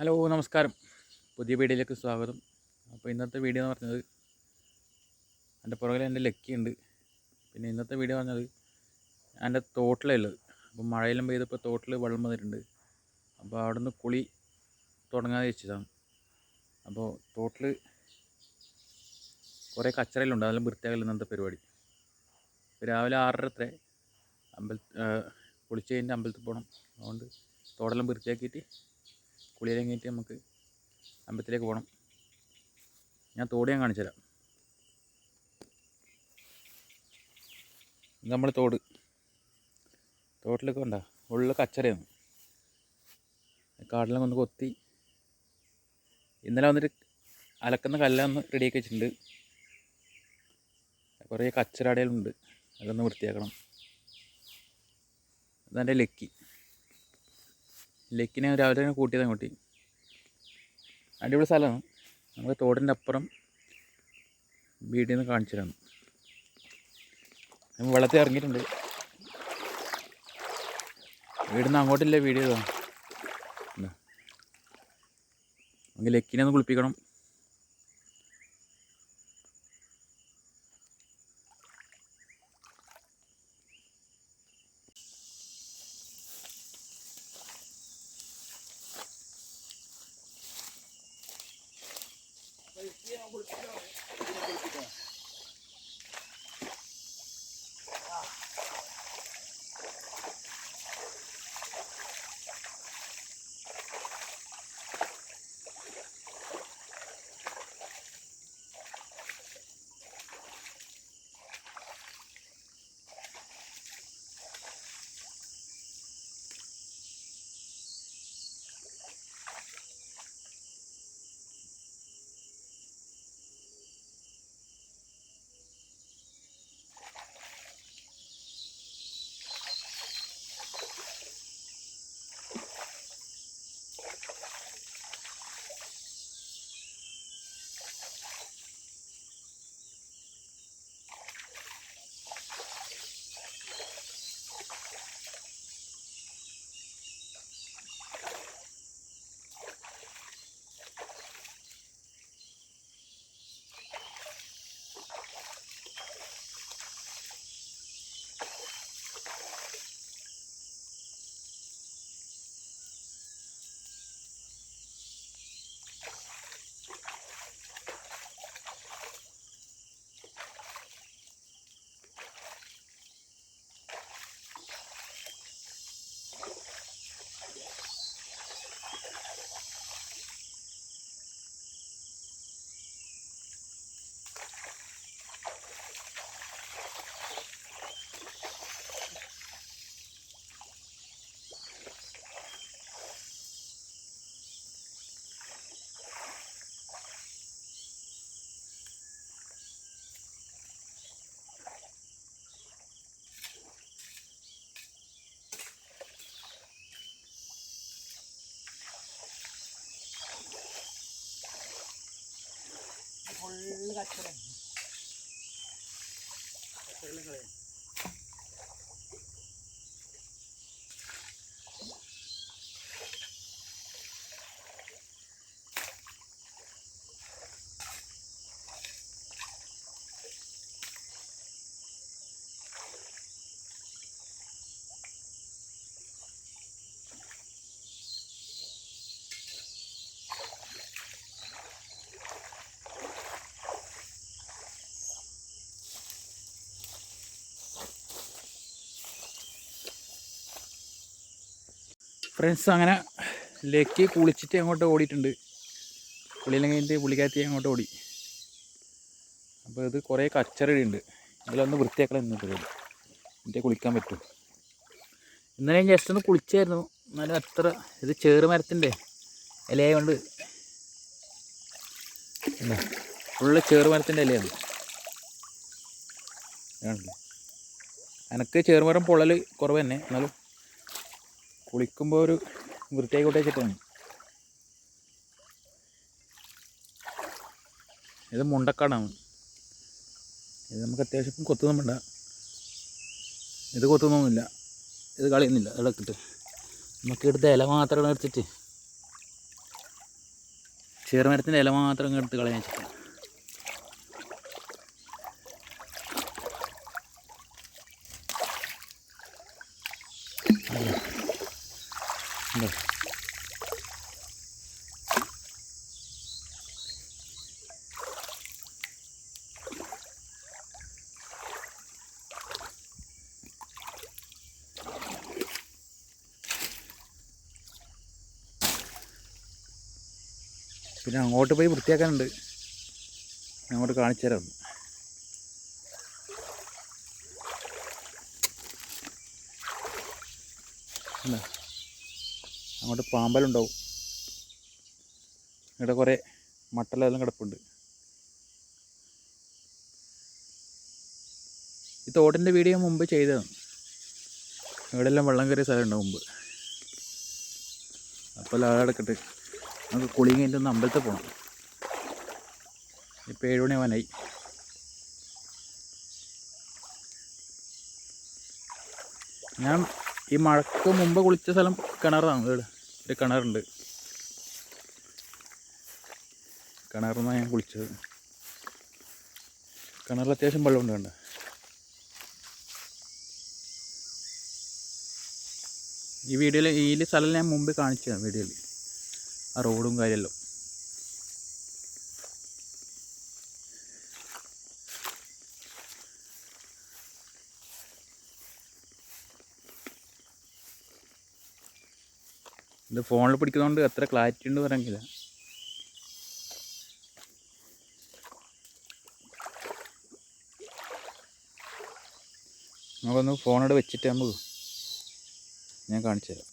Hello നമസ്കാരം. പുതിയ വീഡിയോയിലേക്ക് സ്വാഗതം. അപ്പോൾ ഇന്നത്തെ വീഡിയോ എന്ന് പറഞ്ഞത് എന്റെ പുറകിൽ എന്റെ ലക്കിയുണ്ട്. പിന്നെ ഇന്നത്തെ വീഡിയോ പറഞ്ഞത് എന്റെ തോട്ടിലുള്ളത്. അപ്പോൾ മഴയെല്ലാം പെയ്തപ്പോൾ തോട്ടിൽ വെള്ളം വന്നിട്ടുണ്ട്. അപ്പോൾ അവിടെ നിന്ന് കുളി തുടങ്ങാതെ വെച്ചതാണ് അപ്പോൾ തോട്ടിൽ കുറേ കച്ചറയിലുണ്ട്. അതെല്ലാം വൃത്തിയാകില്ല ഇന്നത്തെ പരിപാടി. രാവിലെ ആറര അത്ര അമ്പല കുളിച്ച് കഴിഞ്ഞിട്ട് അമ്പലത്തിൽ പോകണം. അതുകൊണ്ട് തോടെല്ലാം വൃത്തിയാക്കിയിട്ട് കുളിയെല്ലാം കഴിഞ്ഞിട്ട് നമുക്ക് അമ്പലത്തിലേക്ക് പോകണം ഞാൻ തോട് ഞാൻ കാണിച്ചു തരാം നമ്മൾ തോട്. തോട്ടിലൊക്കെ ഉണ്ടാ ഉള്ള കച്ചറയാണ്. കാടിലൊക്കെ ഒന്ന് കൊത്തി ഇന്നലെ വന്നിട്ട് അലക്കുന്ന കല്ലൊന്ന് റെഡിയാക്കി വെച്ചിട്ടുണ്ട്. കുറേ കച്ചറടയിലുണ്ട് അതൊന്ന് വൃത്തിയാക്കണം. അതെന്റെ ലക്കി. ലക്കിനെ രാവിലെ തന്നെ കൂട്ടിയത് അങ്ങോട്ട്. അടിപൊളി സ്ഥലമാണ്. നമ്മൾ തോടിന്റെ അപ്പുറം വീട്ടിൽ നിന്ന് കാണിച്ചു തരാം നമ്മൾ വെള്ളത്തിൽ ഇറങ്ങിയിട്ടുണ്ട്. വീടിന്ന് അങ്ങോട്ടില്ല വീഡിയോ ഇതാണ് ഇതാ. നമുക്ക് ലക്കിനെ ഒന്ന് കുളിപ്പിക്കണം. よろしくお願いします。ഫുള്ള് കച്ചറ ഫ്രണ്ട്സ് അങ്ങനെ ലേക്ക് കുളിച്ചിട്ട് അങ്ങോട്ട് ഓടിയിട്ടുണ്ട്. കുളിയെല്ലാം കഴിഞ്ഞിട്ട് അങ്ങോട്ട് ഓടി. അപ്പോൾ ഇത് കുറേ കച്ചറടി ഉണ്ട് ഇതിലൊന്ന് വൃത്തിയാക്കണം ഇന്ന് പരിപാടി എന്റെ കുളിക്കാൻ പറ്റും. ഇന്നലെ ഞാൻ ജസ്റ്റ് ഒന്ന് കുളിച്ചായിരുന്നു. എന്നാലും അത്ര ഇത് ചേറുമരത്തിന്റെ ഇലയായ കൊണ്ട് എന്താ? ഫുള്ള് ചേറുമരത്തിന്റെ ഇലയാണ്. എനക്ക് ചേറുമരം പൊള്ളൽ കുറവ് തന്നെ എന്നാലും കുളിക്കുമ്പോൾ ഒരു വൃത്തിയായിക്കോട്ടെ വെച്ചിട്ടാണ് ഇത് മുണ്ടക്കാടാണ്. ഇത് നമുക്ക് അത്യാവശ്യം കൊത്തുന്നും വേണ്ട. ഇത് കൊത്തുന്നൊന്നുമില്ല. ഇത് കളയുന്നില്ല. ഇടക്കിട്ട്. നമുക്ക് എടുത്ത ഇല മാത്രം എടുത്തിട്ട് ചെറുമരത്തിന്റെ ഇല മാത്രം എടുത്ത് കളയാൻ വെച്ചിട്ട്. ഉണ്ടോ? പിന്നെ അങ്ങോട്ട് പോയി വൃത്തിയാക്കാനുണ്ട്. അങ്ങോട്ട് കാണിച്ചു തരാം? അങ്ങോട്ട് പാമ്പലുണ്ടാവും. ഇവിടെ കുറേ മട്ടലെല്ലാം കിടപ്പുണ്ട്. ഈ തോട്ടിന്റെ വീഡിയോ മുമ്പ് ചെയ്തതാണ്. ഇവിടെല്ലാം വെള്ളം കയറിയ സ്ഥലമുണ്ട് മുമ്പ്. അപ്പോൾ അവിടെ കിടക്കട്ടെ നമുക്ക് കുളി ഒന്ന് അമ്പലത്തിൽ പോകണം ഇപ്പോൾ ഏഴ് മണിയാവാനായി ഞാൻ ഈ മഴക്ക് മുമ്പ് കുളിച്ച സ്ഥലം കിണറാണ് വീട്. ഒരു കിണറുണ്ട്. കിണറിൽ ഞാൻ കുളിച്ചത്. കിണറിൽ അത്യാവശ്യം വെള്ളമുണ്ട് കണ്ട? ഈ വീഡിയോയിൽ ഈ സ്ഥലം ഞാൻ മുമ്പ് കാണിച്ചതാണ് വീഡിയോയിൽ. ആ റോഡും കാര്യമല്ലോ. ഇത് ഫോണിൽ പിടിക്കുന്നതുകൊണ്ട് എത്ര ക്ലാരിറ്റി ഉണ്ട് പറയുന്നില്ല നമുക്കൊന്ന് ഫോണോട് വെച്ചിട്ട് നമുക്ക് ഞാൻ കാണിച്ചു തരാം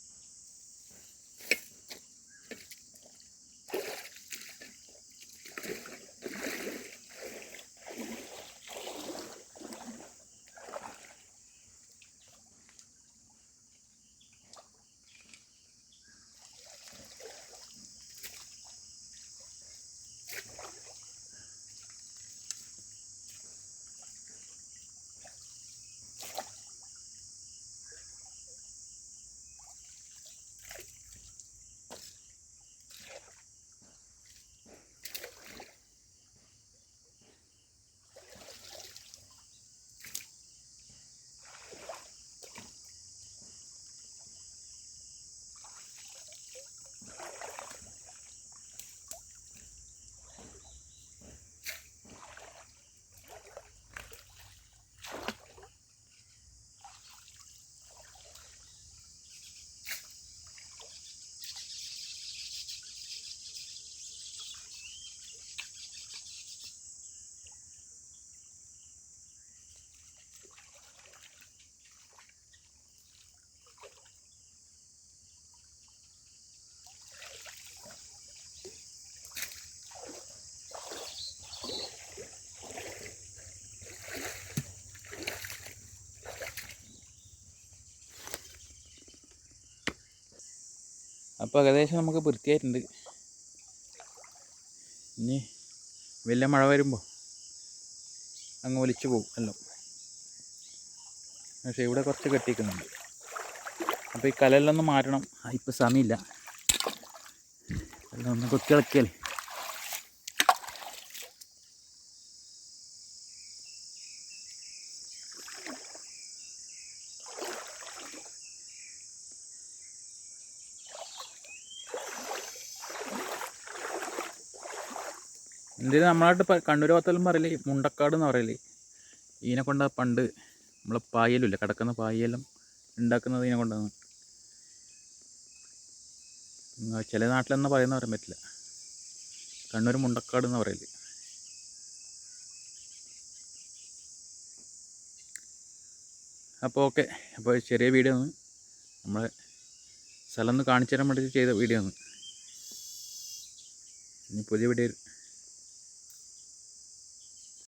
അപ്പോൾ ഏകദേശം നമുക്ക് വൃത്തിയായിട്ടുണ്ട്. ഇനി വലിയ മഴ വരുമ്പോൾ അങ്ങ് ഒലിച്ചു പോകും എല്ലാം. പക്ഷേ ഇവിടെ കുറച്ച് കെട്ടിക്കുന്നുണ്ട് അപ്പോൾ ഈ കലെല്ലാം ഒന്ന് മാറ്റണം. ഇപ്പോൾ സമയമില്ല. എല്ലാം ഒന്ന് കൊത്തി എന്തിനാ നമ്മളായിട്ട് കണ്ണൂർ ഭാഗത്തെല്ലാം പറയില്ലേ മുണ്ടക്കാട് എന്ന് പറയില്ലേ ഇതിനെ കൊണ്ട് പണ്ട് നമ്മളെ പായലില്ല കിടക്കുന്ന പായലും ഉണ്ടാക്കുന്നത് ഇതിനെ കൊണ്ടാണ് ചില നാട്ടിലെന്നാ പറയുന്ന പറയാൻ പറ്റില്ല. കണ്ണൂർ മുണ്ടക്കാട് എന്ന് പറയൽ. അപ്പോൾ ഓക്കെ അപ്പോൾ ചെറിയ വീഡിയോ ആണ്. നമ്മളെ സ്ഥലം ഒന്ന് കാണിച്ചു തരാൻ വേണ്ടിയിട്ട് ചെയ്ത വീഡിയോ ആണ്. ഇനി പുതിയ വീഡിയോ